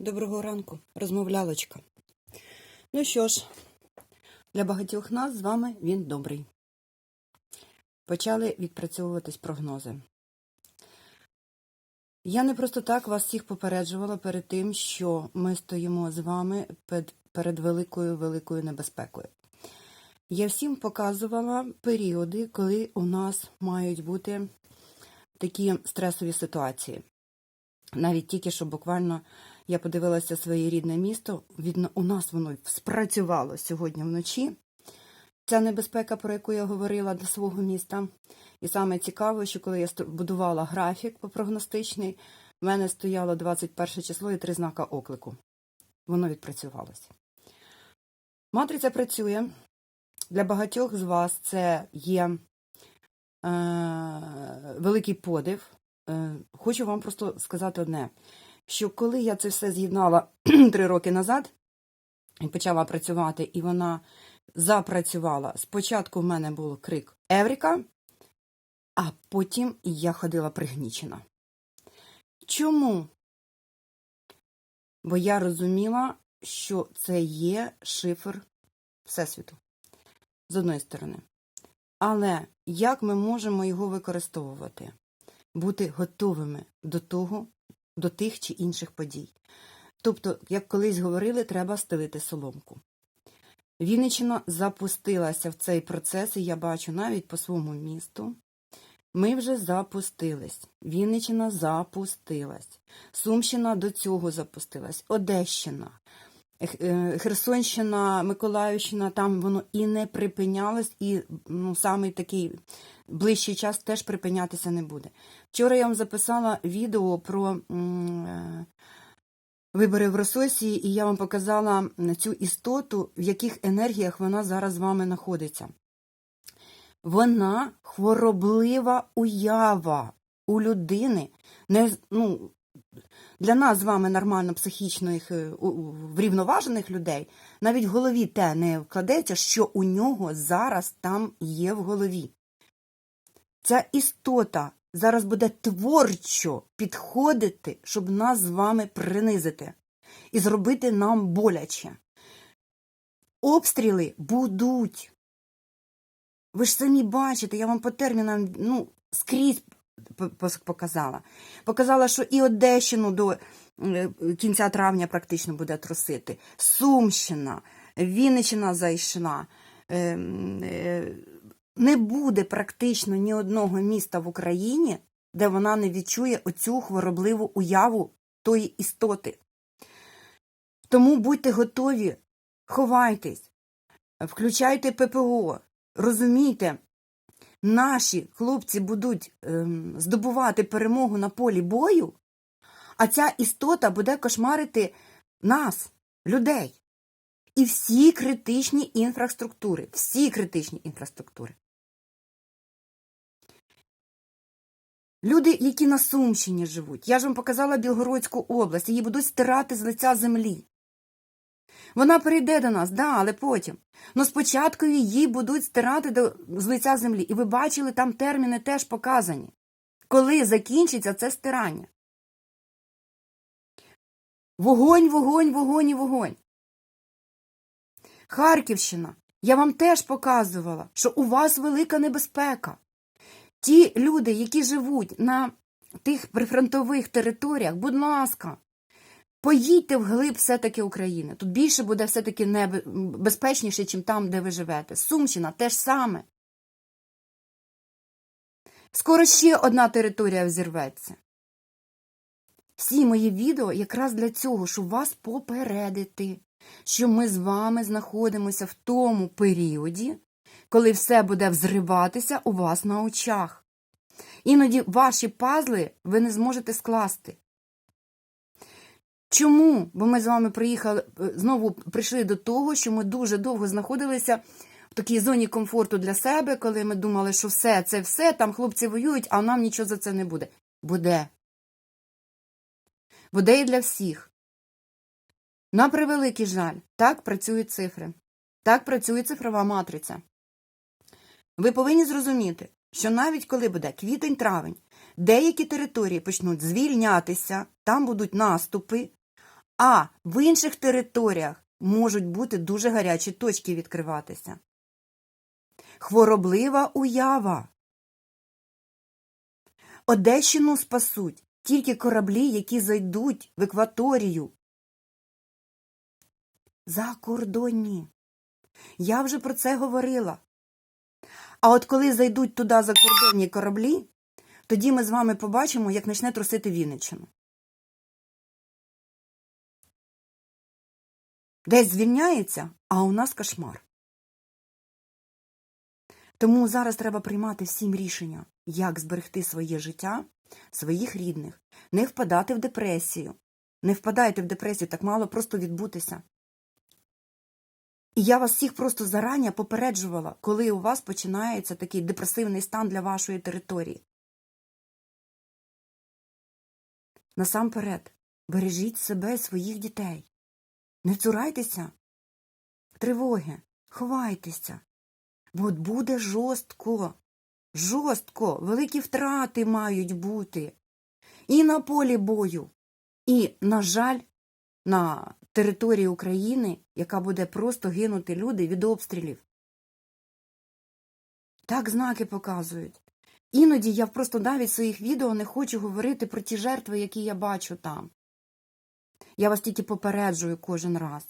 Доброго ранку, розмовлялочка. Ну що ж, для багатьох нас з вами він добрий. Почали відпрацьовуватись прогнози. Я не просто так вас всіх попереджувала перед тим, що ми стоїмо з вами перед, великою великою небезпекою. Я всім показувала періоди, коли у нас мають бути такі стресові ситуації. Навіть тільки що буквально я подивилася своє рідне місто, у нас воно спрацювало сьогодні вночі. Ця небезпека, про яку я говорила для свого міста. І саме цікаво, що коли я будувала графік прогностичний, в мене стояло 21 число і три знака оклику. Воно відпрацювалося. Матриця працює. Для багатьох з вас це є е, великий подив. Е, хочу вам просто сказати одне, що коли я це все з'єднала три роки назад і почала працювати, і вона запрацювала, спочатку в мене був крик Евріка, а потім я ходила пригнічена. Чому? Бо я розуміла, що це є шифр Всесвіту, з одної сторони. Але як ми можемо його використовувати? Бути готовими до того, до тих чи інших подій. Тобто, як колись говорили, треба стелити соломку. Вінниччина запустилася в цей процес, і я бачу навіть по своєму місту. Ми вже запустились. Вінниччина запустилась. Сумщина до цього запустилась. Одещина, Херсонщина, Миколаївщина, там воно і не припинялось, і ну, самий такий ближчий час теж припинятися не буде. Вчора я вам записала відео про е, вибори в Рососії, і я вам показала цю істоту, в яких енергіях вона зараз з вами знаходиться. Вона хвороблива уява у людини. Не, ну, для нас з вами нормально психічних е, врівноважених людей навіть в голові те не вкладеться, що у нього зараз там є в голові. Ця істота зараз буде творчо підходити, щоб нас з вами принизити і зробити нам боляче. Обстріли будуть. Ви ж самі бачите, я вам по термінам ну, скрізь показала. Показала, що і Одещину до е, кінця травня практично буде трусити. Сумщина, Вінниччина зайшла. Ем, е, Не буде практично ні одного міста в Україні, де вона не відчує оцю хворобливу уяву тої істоти. Тому будьте готові, ховайтесь, включайте ППО, розумійте, наші хлопці будуть ем, здобувати перемогу на полі бою, а ця істота буде кошмарити нас, людей. І всі критичні інфраструктури, всі критичні інфраструктури. Люди, які на Сумщині живуть, я ж вам показала Білгородську область, її будуть стирати з лиця землі. Вона прийде до нас, да, але потім. Ну спочатку її будуть стирати до, з лиця землі. І ви бачили, там терміни теж показані. Коли закінчиться це стирання. Вогонь, вогонь, вогонь і вогонь. Харківщина. Я вам теж показувала, що у вас велика небезпека. Ті люди, які живуть на тих прифронтових територіях, будь ласка, поїдьте вглиб все-таки України. Тут більше буде все-таки безпечніше, ніж там, де ви живете. Сумщина теж саме. Скоро ще одна територія взірветься. Всі мої відео якраз для цього, щоб вас попередити, що ми з вами знаходимося в тому періоді, коли все буде взриватися у вас на очах. Іноді ваші пазли ви не зможете скласти. Чому? Бо ми з вами приїхали, е, знову прийшли до того, що ми дуже довго знаходилися в такій зоні комфорту для себе, коли ми думали, що все, це все, там хлопці воюють, а нам нічого за це не буде. Буде. Буде і для всіх. На превеликий жаль, так працюють цифри. Так працює цифрова матриця. Ви повинні зрозуміти, що навіть коли буде квітень-травень, деякі території почнуть звільнятися, там будуть наступи, А в інших територіях можуть бути дуже гарячі точки відкриватися. Хвороблива уява. Одещину спасуть тільки кораблі, які зайдуть в екваторію. Закордонні. Я вже про це говорила. А от коли зайдуть туди закордонні кораблі, тоді ми з вами побачимо, як почне трусити Вінниччину. Десь звільняється, а у нас кошмар. Тому зараз треба приймати всім рішення, як зберегти своє життя, своїх рідних, не впадати в депресію. Не впадайте в депресію, так мало просто відбутися. І я вас всіх просто зарані попереджувала, коли у вас починається такий депресивний стан для вашої території. Насамперед, бережіть себе і своїх дітей. Не цурайтеся. Тривоги, ховайтеся, бо буде жорстко, жорстко, великі втрати мають бути. І на полі бою, і, на жаль, на території України, яка буде просто гинути люди від обстрілів. Так знаки показують. Іноді я просто навіть в своїх відео не хочу говорити про ті жертви, які я бачу там. Я вас тільки попереджую кожен раз,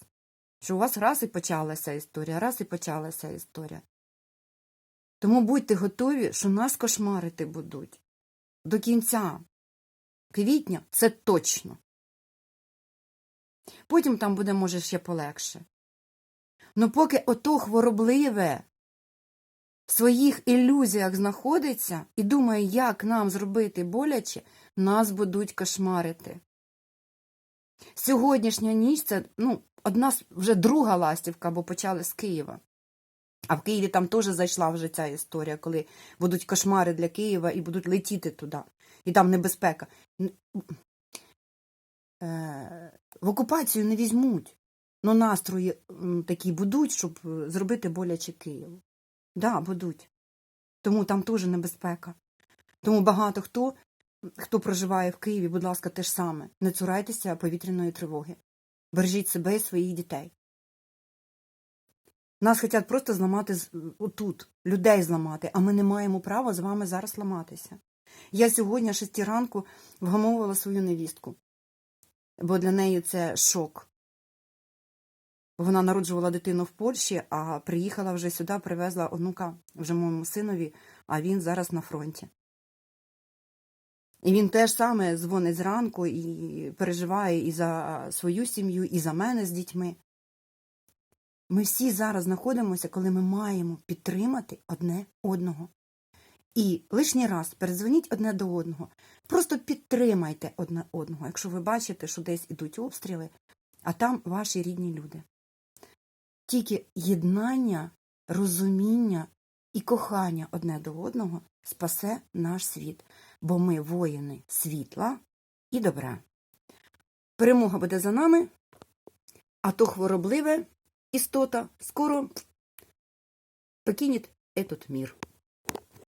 що у вас раз і почалася історія, раз і почалася історія. Тому будьте готові, що нас кошмарити будуть. До кінця квітня це точно. Потім там буде, може, ще полегше. Ну поки ото хворобливе в своїх ілюзіях знаходиться і думає, як нам зробити боляче, нас будуть кошмарити. Сьогоднішня ніч це ну, одна вже друга ластівка, бо почали з Києва. А в Києві там теж зайшла вже ця історія, коли будуть кошмари для Києва і будуть летіти туди. І там небезпека. Е, В окупацію не візьмуть. Ну, настрої такі будуть, щоб зробити боляче Києву. Да, будуть. Тому там теж небезпека. Тому багато хто, хто проживає в Києві, будь ласка, те ж саме. Не цурайтеся повітряної тривоги. Бережіть себе і своїх дітей. Нас хочуть просто зламати отут, людей зламати, а ми не маємо права з вами зараз ламатися. Я сьогодні о 6 ранку вгамовувала свою невістку, бо для неї це шок. Вона народжувала дитину в Польщі, а приїхала вже сюди, привезла онука вже моєму синові, а він зараз на фронті. І він теж саме дзвонить зранку і переживає і за свою сім'ю, і за мене з дітьми. Ми всі зараз знаходимося, коли ми маємо підтримати одне одного. І лишній раз передзвоніть одне до одного. Просто підтримайте одне одного, якщо ви бачите, що десь ідуть обстріли, а там ваші рідні люди. Тільки єднання, розуміння і кохання одне до одного спасе наш світ, бо ми воїни світла і добра. Перемога буде за нами, а то хворобливе істота скоро покинет этот мир.